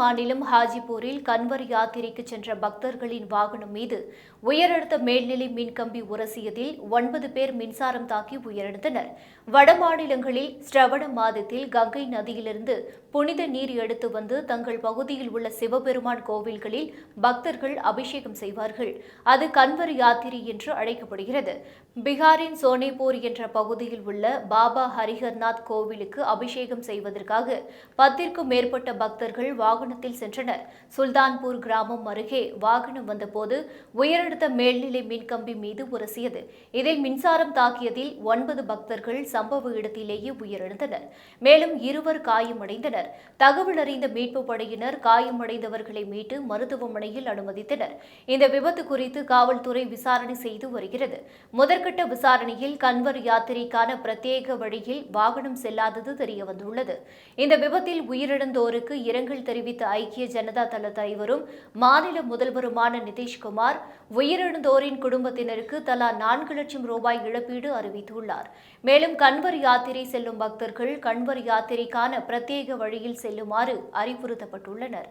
மாநிலம் ஹாஜிபூரில் கன்வர் யாத்திரைக்கு சென்ற பக்தர்களின் வாகனம் மீது உயரழுத்த மேல்நிலை மின்கம்பி உரசியதில் ஒன்பது பேர் மின்சாரம் தாக்கி உயிரிழந்தனர். வட மாநிலங்களில் ஸ்ரவண மாதத்தில் கங்கை நதியிலிருந்து புனித நீர் எடுத்து வந்து தங்கள் பகுதியில் உள்ள சிவபெருமான் கோவில்களில் பக்தர்கள் அபிஷேகம் செய்வார்கள். அது கன்வர் யாத்திரை என்று அழைக்கப்படுகிறது. பீகாரின் சோனேபூர் என்ற பகுதியில் உள்ள பாபா ஹரிஹர்நாத் கோவிலுக்கு அபிஷேகம் செய்வதற்காக பத்திற்கும் மேற்பட்ட பக்தர்கள் வாகனத்தில் சென்றனர். சுல்தான்பூர் கிராமம் அருகே வாகனம் வந்தபோது உயரழுத்த மேல்நிலை மின்கம்பி மீது உரசியது. இதில் மின்சாரம் தாக்கியதில் ஒன்பது பக்தர்கள் சம்பவ இடத்திலேயே உயிரிழந்தனர். மேலும் இருவர் காயமடைந்தனர். தகவல் அறிந்த மீட்பு படையினர் காயமடைந்தவர்களை மீட்டு மருத்துவமனையில் அனுமதித்தனர். இந்த விபத்து குறித்து காவல்துறை விசாரணை செய்து வருகிறது. முதற்கட்ட விசாரணையில் கன்வர் யாத்திரைக்கான பிரத்யேக வழியில் வாகனம் செல்லாதது தெரியவந்துள்ளது. இந்த விபத்தில் உயிரிழந்தோருக்கு இரங்கல் தெரிவித்த ஐக்கிய ஜனதா தள தலைவரும் மாநில முதல்வருமான நிதிஷ்குமார் உயிரிழந்தோரின் குடும்பத்தினருக்கு தலா நான்கு லட்சம் ரூபாய் இழப்பீடு அறிவித்துள்ளார். மேலும் கண்வர் யாத்திரை செல்லும் பக்தர்கள் கண்வர் யாத்திரைக்கான பிரத்யேக வழியில் செல்லுமாறு அறிவுறுத்தப்பட்டுள்ளனர்.